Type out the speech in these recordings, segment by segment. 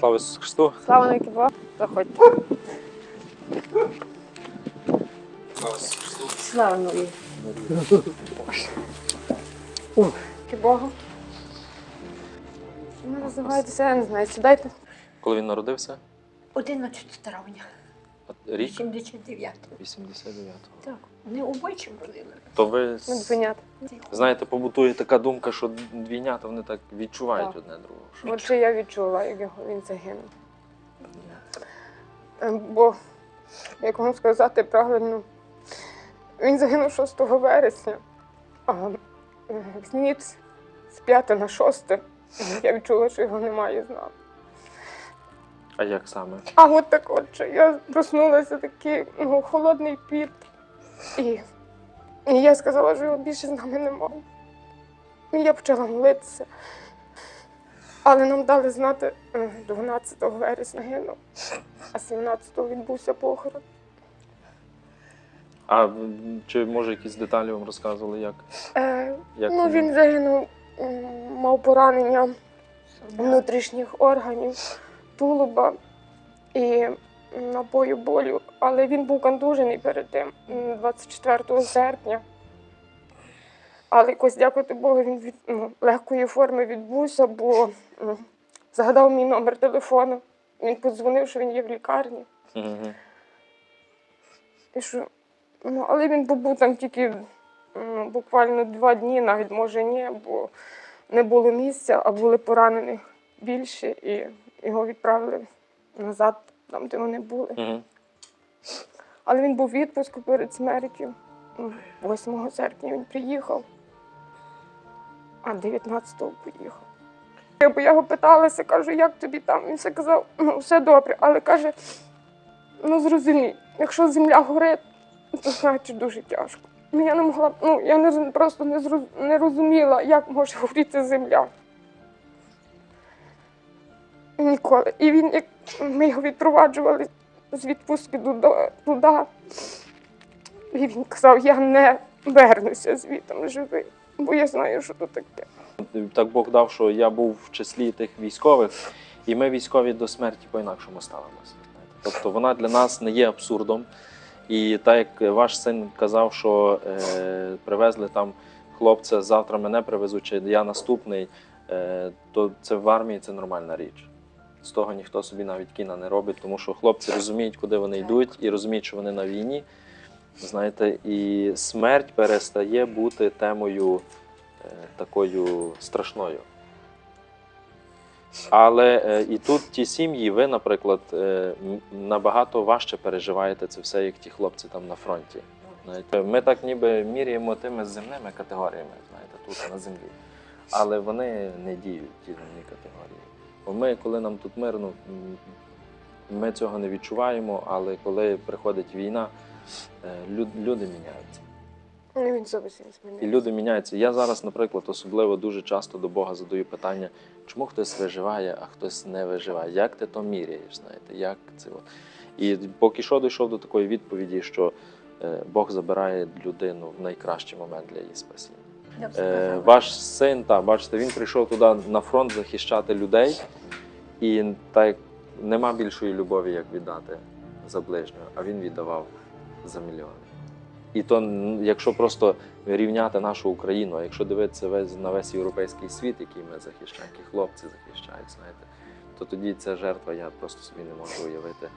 Слава Ісусу Христу! Слава навіки Богу. Заходьте. Слава Ісусу Христу! Слава нові. Богу. Ви називаєтеся, я не знаю, сідайте. Коли він народився? 11 травня, Рік 79. 89-го. Так, вони обичим родили. То ви Ну, двойнята. знаєте, побутує така думка, що двійнята вони так відчувають Так. одне другого. Що... Отже, я відчула, як його він загинув. Ем, Бо, як вам сказати правильно, він загинув 6 вересня, а е, в ніч з 5 на 6 я відчула, що його немає з нами. А як саме? А от так отже, я проснулася такий ну, холодний піт. І, і я сказала, що його більше з нами немає. І я почала молитися. Але нам дали знати е, 12 вересня гинув, а 17-го відбувся похорон. А чи може якісь деталі вам розказували, як? Е, як ну, він загинув, мав поранення внутрішніх органів, тулуба і набою болю. Але він був контужений перед тим, 24 серпня. Але якось, дякувати Богу, він від ну, легкої форми відбувся, бо м, згадав мій номер телефону. Він подзвонив, що він є в лікарні. Мгм. І що, ну, але він побув там тільки ну, буквально два дні, навіть може ні, бо не було місця, а були поранених більше, і його відправили назад, там, де вони були. Мгм. Але він був в відпуску перед смертю. Ну, 8 серпня він приїхав, а 19-го поїхав. Бо я його питалася, кажу, як тобі там? Він все казав, ну все добре, але каже, ну зрозумій, якщо земля горить, то значить дуже тяжко. Ну, я не могла, ну я не, просто не, зроз, не розуміла, як може горіти земля. Ніколи. І він, як ми його відпроваджували з відпустки туди. І він казав, я не вернуся звітом живий, бо я знаю, що тут таке. Так Бог дав, що я був в числі тих військових, і ми військові до смерті по-інакшому ставимося. Тобто вона для нас не є абсурдом. І так як ваш син казав, що е, привезли там хлопця, завтра мене привезуть, чи я наступний, е, то це в армії це нормальна річ. З того ніхто собі навіть кіна не робить, тому що хлопці розуміють, куди вони йдуть, і розуміють, що вони на війні. Знаєте, і смерть перестає бути темою е, такою страшною. Але е, і тут ті сім'ї, ви, наприклад, е, набагато важче переживаєте це все, як ті хлопці там на фронті. Знаєте, ми так ніби міряємо тими земними категоріями, знаєте, тут на землі. Але вони не діють ті земні категорії. Бо ми, коли нам тут мирно, ми цього не відчуваємо, але коли приходить війна, е, люд- люди міняються. Ну, він зовсім І люди міняються. Я зараз, наприклад, особливо дуже часто до Бога задаю питання, чому хтось виживає, а хтось не виживає. Як ти то міряєш? Знаєте, як це? І поки що дійшов до такої відповіді, що е, Бог забирає людину в найкращий момент для її спасіння. Е, ваш син, та бачите, він прийшов туди на фронт захищати людей, і так нема більшої любові, як віддати за ближнього, а він віддавав за мільйони. І то, якщо просто рівняти нашу Україну, а якщо дивитися весь на весь європейський світ, який ми захищаємо, які хлопці захищають, знаєте, то тоді ця жертва, я просто собі не можу уявити,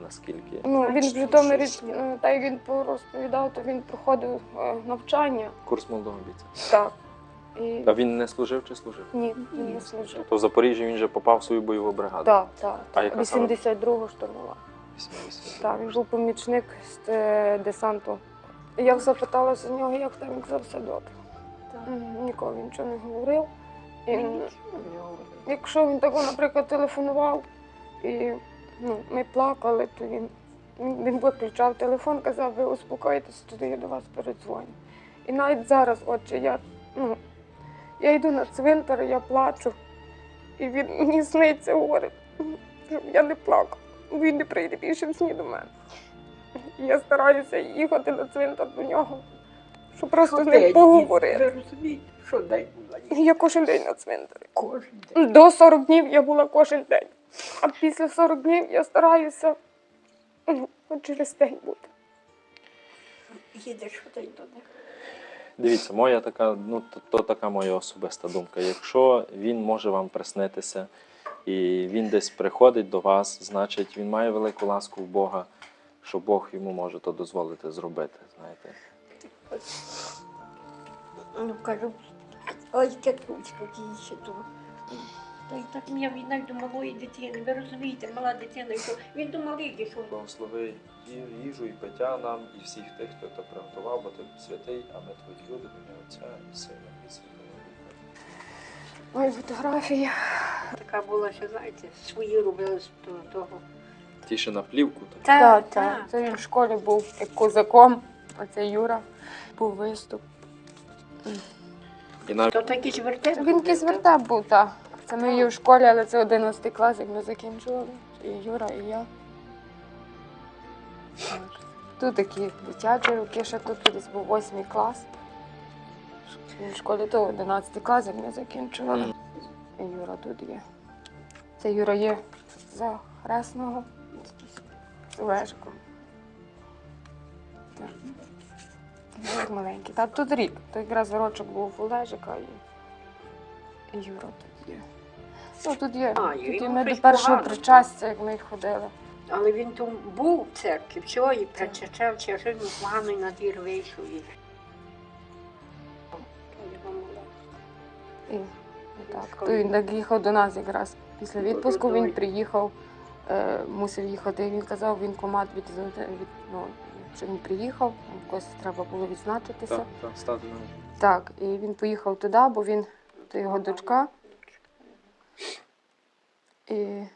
наскільки. Ну, він в Житомирі, щось є. е, він розповідав, то він проходив е, навчання. Курс молодого бійця. Так. І... А він не служив чи служив? Ні, він не служив. Тобто в Запоріжжі він вже попав в свою бойову бригаду. Так, так. А яка 82-го штурмова. 80. Так, він був помічник з е, десанту. Я запиталася з нього, як там все добре. Ніколи нічого не говорив. І, якщо він тако, наприклад, телефонував, і ну, ми плакали, то він, він виключав телефон, казав, ви успокоїтесь, тоді я до вас передзвоню. І навіть зараз, отже, я, ну, я йду на цвинтар, я плачу, і він мені сниться, говорить, щоб я не плакав. Він не прийде більше в сні до мене. І я стараюся їхати на цвинтар до нього, щоб просто з ним день, поговорити. Ви розумієте, що день була Я кожен день на цвинтарі. кожен день. До 40 днів я була кожен день. А після 40 днів я стараюся ну, через день бути. Їдеш туди до них. Дивіться, моя така, ну то, то така моя особиста думка. Якщо він може вам приснитися і він десь приходить до вас, значить він має велику ласку в Бога, що Бог йому може то дозволити зробити. Знаєте. Ну, кажу, ой, катучка, ще тут. Та й так мені він навіть до малої дитини. Ви розумієте, мала дитина, що він до малих дійшов. Благослови їжу і пиття нам і всіх тих, хто це приготував, бо ти святий, а ми твої люди, ім'я Отця і Сина і Святого Духа. Ой, фотографії. Така була, що знаєте, свої робили з того-. Ті ще на плівку, так? Так, так. Це він в школі був як козаком. Оце Юра. Був виступ. І навіть То такий ж вертеп. Він якийсь вертеп був, так. Це ми її в школі, але це 11 клас, як ми закінчували. І Юра, і я. Тут такі дитячі роки, ще тут десь був 8 клас. В школі то 11 клас, як ми закінчували. І Юра тут є. Це Юра є за хресного з. Ну, маленький. Та тут рік. То якраз рочок був у Олежика і Юра тут є. Ну, тут є. А, тут і ми до першого погано. причастя, як ми ходили. Але він там був в церкві, все, і причачав, чи вже він поганий на двір вийшов. І... І, і так. То він так їхав до нас якраз. Після відпуску він приїхав, е, мусив їхати. Він казав, він комат від, від ну, що він приїхав, якось треба було відзначитися. так, так, Так, і він поїхав туди, бо він то його дочка. І, і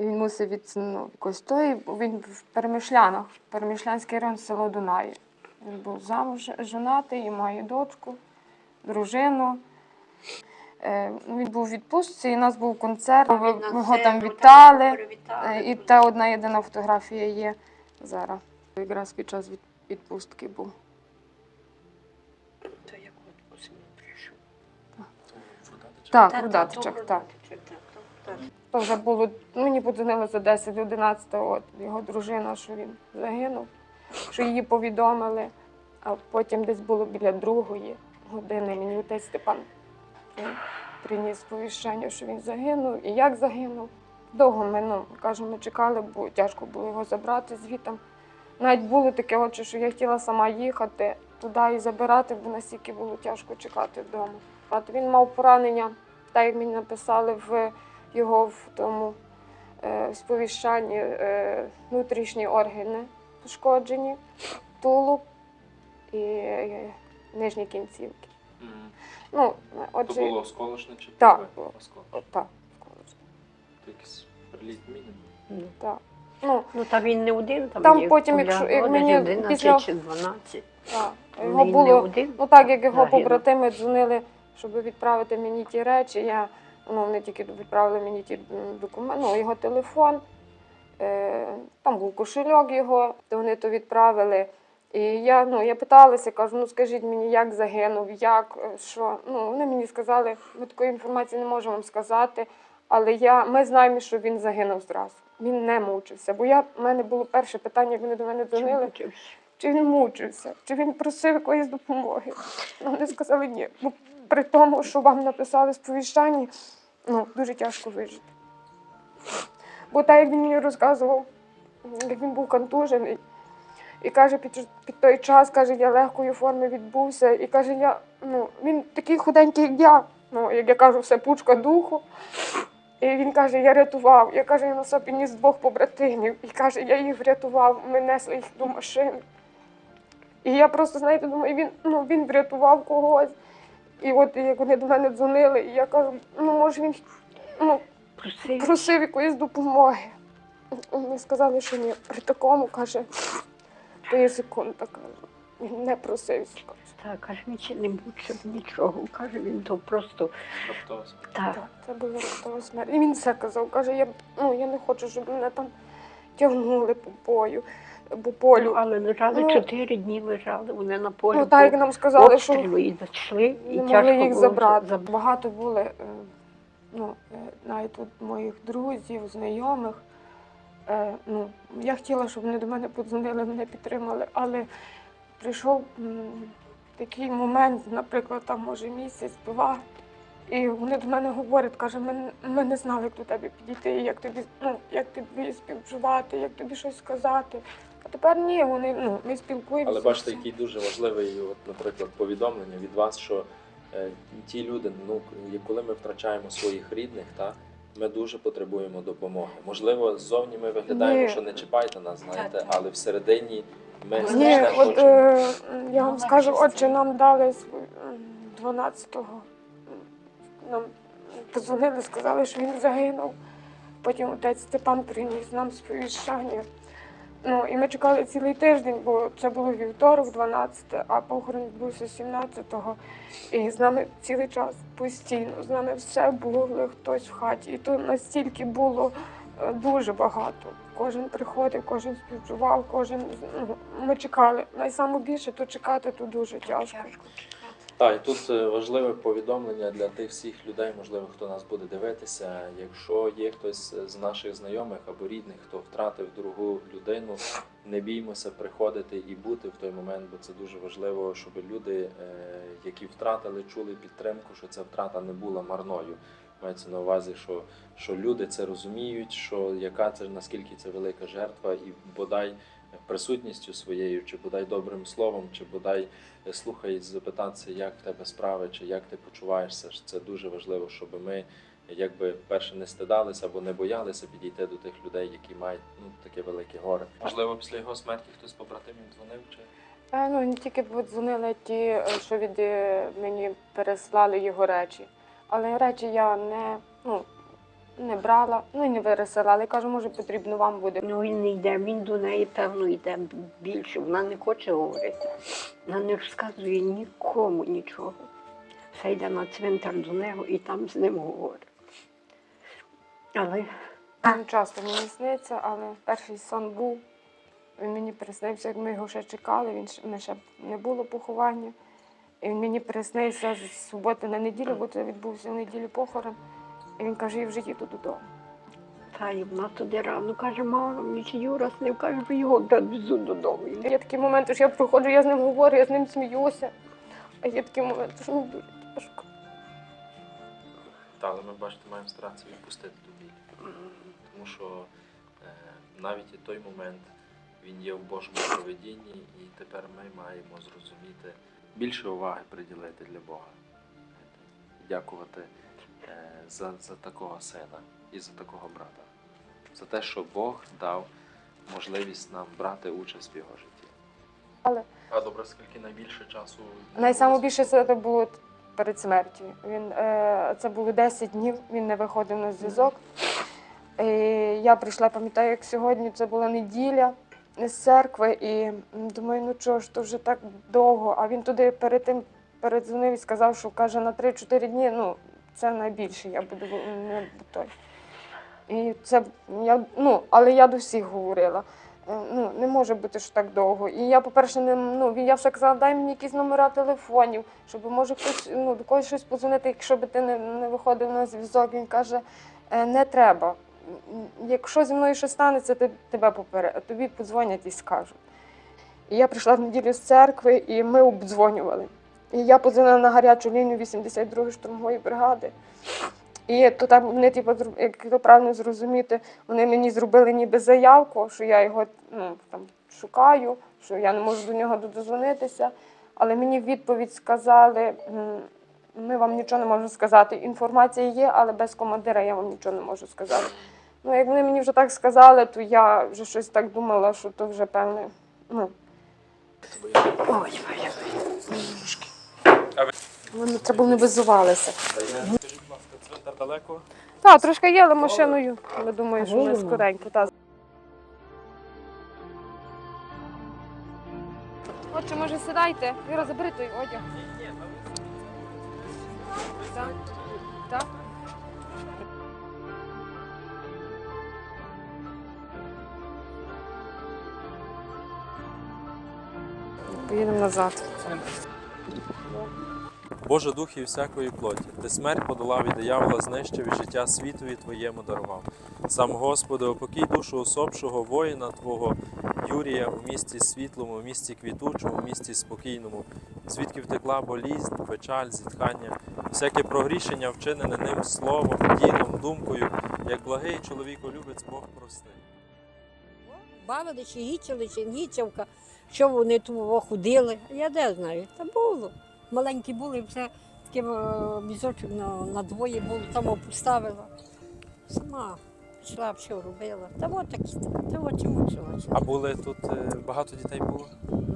він мусив від ну, якось бо він в Перемишлянах, Перемишлянський район село Дунаї. Він був замуж женатий і має дочку, дружину. Е, він був у відпустці, і у нас був концерт. Ми, його там вітали. Е, І та одна єдина фотографія є зараз. Якраз під час відпустки був. То як от осінь прийшов. Так, Та, Рудатичок, так. То- вже було, мені подзвонили за 10-11, от його дружина, що він загинув, що її повідомили, а потім десь було біля другої години мені отець Степан приніс повіщення, що він загинув і як загинув. Довго ми, ну, кажу, ми чекали, бо тяжко було його забрати звідти. Навіть було таке, отже, що я хотіла сама їхати туди і забирати, бо настільки було тяжко чекати вдома. От він мав поранення, так як мені написали в його в тому е, сповіщанні е, внутрішні органи пошкоджені, тулуб і е, нижні кінцівки. Ну, отже, То було осколочне чи Так. Осколочне. так. То якийсь приліт міни. так. Ну, Ну, та він не один, там, Там є потім, якщо- як мені 11 після- чи 12. так. Він Його не було, один. ну так як його побратими дзвонили, щоб відправити мені ті речі, я, ну, вони тільки відправили мені ті документи, ну, його телефон, е, там був кошельок його, то вони то відправили. І я, ну, я питалася, кажу, ну скажіть мені, як загинув, як, е, що. Ну, вони мені сказали, ми такої інформації не можемо вам сказати, але я, ми знаємо, що він загинув зразу. Він не мучився. Бо я, в мене було перше питання, як вони до мене дзвонили, чи він мучився, чи він просив якоїсь допомоги. Ну, вони сказали ні. Бо при тому, що вам написали сповіщання, ну, дуже тяжко вижити. Бо так, як він мені розказував, як він був контужений, і каже, під, під той час, каже, я легкої форми відбувся. І каже, я, ну, він такий худенький, як я. Ну, як я кажу, все пучка духу. І він каже, я рятував. Я каже, я на собі ніс двох побратимів. І каже, я їх врятував, ми несли їх до машини. І я просто, знаєте, думаю, він, ну, він врятував когось. І от як вони до мене дзвонили, і я кажу, ну може він ну, Просив. просив якоїсь допомоги. Вони сказали, що ні. При такому каже, то є секунда, каже. Він не просив. Так, каже, він ще не мучив нічого. Каже, він то просто так. Так, це було раптова смерть. І він все казав, каже, я, ну, я не хочу, щоб мене там тягнули по бою, по Ну, полю. але лежали Ну, чотири дні лежали, вони на полі. Ну, так як нам сказали, що і зайшли, і не могли їх було забрати. заб- Багато були е, ну, е, навіть от моїх друзів, знайомих. Е, ну, я хотіла, щоб вони до мене подзвонили, мене підтримали, але прийшов такий момент, наприклад, там може місяць, два, і вони до мене говорять, каже, ми, ми не знали, як до тебе підійти, як тобі, ну, як тобі співчувати, як тобі щось сказати. А тепер ні, вони ну, ми спілкуємося. Але бачите, який дуже важливий, от, наприклад, повідомлення від вас, що е, ті люди, ну коли ми втрачаємо своїх рідних, та ми дуже потребуємо допомоги. Можливо, ззовні ми виглядаємо, Ні. що не чіпайте нас, знаєте, але всередині ми Ні, Ні, страшне от хочемо. е, я вам скажу, це. нам дали св- м, 12-го. Нам позвонили, сказали, що він загинув. Потім отець Степан приніс нам сповіщання. Ну, і ми чекали цілий тиждень, бо це було вівторок, 12, а похорон відбувся 17-го. І з нами цілий час постійно, з нами все було хтось в хаті. І то настільки було е, дуже багато. Кожен приходив, кожен співчував, кожен ну, ми чекали. Найсамобільше то чекати то дуже тяжко. Так, і тут е, важливе повідомлення для тих всіх людей, можливо, хто нас буде дивитися. Якщо є хтось з наших знайомих або рідних, хто втратив другу людину, не біймося приходити і бути в той момент, бо це дуже важливо, щоб люди, е, які втратили, чули підтримку, що ця втрата не була марною. Мається на увазі, що, що люди це розуміють, що яка це наскільки це велика жертва, і бодай присутністю своєю, чи бодай добрим словом, чи бодай е, слухай, запитатися, як в тебе справи, чи як ти почуваєшся. Це дуже важливо, щоб ми якби перше не стидалися або не боялися підійти до тих людей, які мають ну таке велике горе. Можливо, після його смерті хтось побратимів дзвонив чи Е, ну, не тільки подзвонили ті, е, що від мені переслали його речі. Але речі я не, ну, не брала, ну і не пересилала. Я кажу, може потрібно вам буде. Ну він не йде, він до неї, певно, йде більше. Вона не хоче говорити. Вона не розказує нікому нічого. Все йде на цвинтар до нього і там з ним говорить. Але Він часто мені сниться, але перший сон був. Він мені приснився, як ми його ще чекали, він ще, ми ще не було поховання. І він мені приснився з суботи на неділю, бо це відбувся в неділю похорон. І він каже, я вже їду додому. та й вона туди рано каже, мама, мені ще Юра снив, каже, ви його довезу додому. Є такі моменти, що я проходжу, я з ним говорю, я з ним сміюся. А є такі моменти, що мені дуже тяжко. Та, але ми бачите, маємо старатися відпустити ту біль. Тому що е, навіть і той момент він є в Божому проведінні, і тепер ми маємо зрозуміти більше уваги приділити для Бога. І Дякувати за, за такого сина і за такого брата. За те, що Бог дав можливість нам брати участь в його житті. Але- А добре, скільки найбільше часу? Найсамобільше це було перед смертю. Він, е, це було 10 днів, він не виходив на зв'язок. І я прийшла, пам'ятаю, як сьогодні, це була неділя з церкви, і думаю, ну чого ж, то вже так довго. А він туди перед тим передзвонив і сказав, що каже, на 3-4 дні, ну, це найбільше, я буду не той. І це я, ну, але я до всіх говорила. Е, Ну, не може бути що так довго. І я, по-перше, не ну, я вже казала, дай мені якісь номера телефонів, щоб може хтось ну, до когось щось подзвонити, якщо би ти не, не виходив на зв'язок. Він каже, «Е, не треба. Якщо зі мною щось станеться, ти, тебе поперед, тобі подзвонять і скажуть. І я прийшла в неділю з церкви, і ми обдзвонювали. І я подзвонила на гарячу лінію 82-ї штурмової бригади. І то там вони, типу, як то правильно зрозуміти, вони мені зробили ніби заявку, що я його ну, там, шукаю, що я не можу до нього додзвонитися. Але мені в відповідь сказали, ми вам нічого не можемо сказати. Інформація є, але без командира я вам нічого не можу сказати. Ну, як вони мені вже так сказали, то я вже щось так думала, що то вже певне. Ну, ой, моя. Вони треба не визувалися. Скажіть, будь ласка, цвинтар далеко? Так, трошки є, але машиною. Я думаю, що ми скоренько. Та. Отче, може сідайте. Віра, забери той одяг. Так. Так. Поїдемо назад. Боже дух і всякої плоті, ти смерть подолав і диявола знищив і життя світові Твоєму дарував. Сам Господи, опокій душу особшого воїна Твого Юрія у місті світлому, у місті квітучому, у місті спокійному, звідки втекла болізнь, печаль, зітхання, всяке прогрішення, вчинене ним словом, ділом, думкою, як благий чоловіколюбець Бог прости. Бавили чи гічавка, що вони тут ходили. Я де знаю, та було. Маленькі були, все такий візочок на, на двоє було, там поставила. Сама йшла, що робила. Та от такі, та от чому чого. А були тут е, багато дітей було?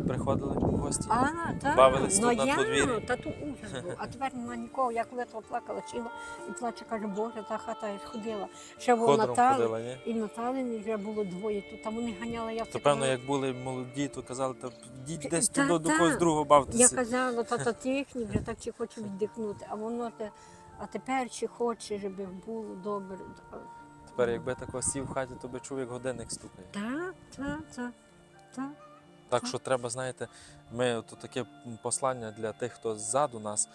Приходили в гості? А, так. Бавились ну, тут на подвір'ї? Та тут ужас був. А тепер нема нікого. Я коли то плакала, чила і плаче, каже, Боже, та хата я ходила. Ще Ходором Наталі, ні? і Наталі вже було двоє тут. Там вони ганяли, я То все певно, казала. як були молоді, то казали, та йдіть десь Та- туди до та. когось другого Я бавтеся. казала, тата тихні, вже так чи хочу віддихнути. А воно те, а тепер чи хоче, щоб було добре. Тепер, якби тако сів в хаті, то би чув, як годинник стукає. Так, так, так, так. Так що треба, знаєте, ми от таке послання для тих, хто ззаду нас.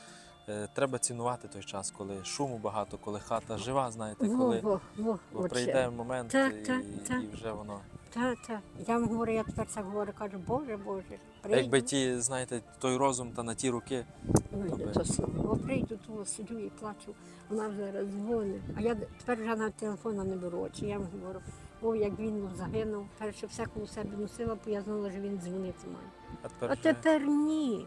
е, Треба цінувати той час, коли шуму багато, коли хата жива, знаєте, коли Во, во, во, бо оце. прийде момент Так, і, так. і вже воно. Так, так. Я вам говорю, я тепер так говорю, кажу, Боже, Боже, А Якби ті, знаєте, той розум та на ті руки, Добре. то слово. О, прийду, то сиджу і плачу. Вона вже дзвонить. А я тепер вже навіть телефона не беру. Чи я вам говорю, о, як він загинув, перше все коло себе носила, бо я знала, що він дзвонити має. а тепер, А тепер ні.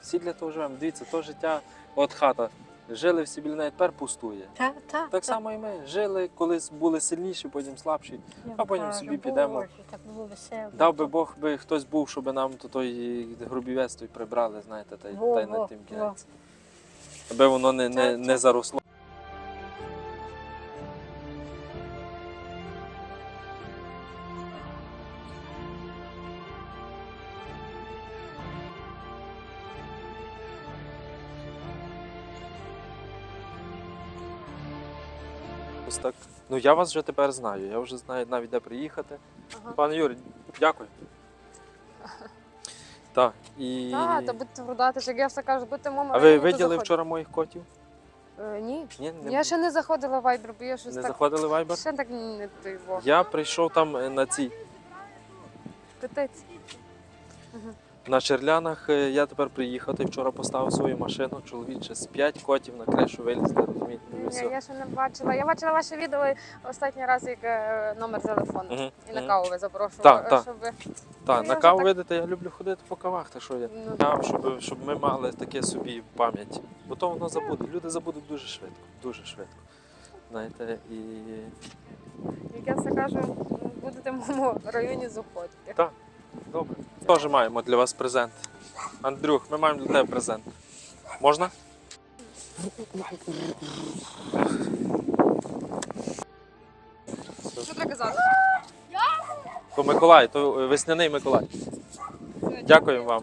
всі для того живемо. Дивіться, то життя, от хата. Жили всі біля навіть тепер пустує. Так, так. Так само і ми жили, колись були сильніші, потім слабші. а потім собі підемо. Боже, так було весело. Дав би Бог би хтось був, щоб нам то той грубівець той прибрали, знаєте, та й, та й над тим кінець. Аби воно не, не, не заросло. Ну я вас вже тепер знаю. Я вже знаю навіть де приїхати. Ага. Пане Юрій, дякую. Так, і. Так, та будете продати, як я все кажу, будете мама. А ви виділи вчора моїх котів? Е, ні. Ні, не, Я ще не заходила в Viber, бо я щось не так. заходили в Viber? Ще так не той во. Я прийшов там е, на цій Китець. на Черлянах. е, Я тепер приїхав, і вчора поставив свою машину. Чоловіче з п'ять котів на кришу вилізли, розумієте? Ні, я ще не бачила. Я бачила ваше відео останній раз, як е, номер телефону. Мгм, І на мгм. каву ви запрошували, Так, так. щоб ви- Так, Ну, на я каву вже так- видите, я люблю ходити по кавах, так що я. ну, Я, щоб, щоб ми мали таке собі в пам'ять. Бо то воно забуде. Люди забудуть дуже швидко, дуже швидко. Знаєте, і як я все кажу, будете в моєму районі заходити. добре. Теж маємо для вас презент. Андрюх, ми маємо для тебе презент. Можна? Що треба казати? То Миколай, то е, весняний Миколай. Дякуємо вам.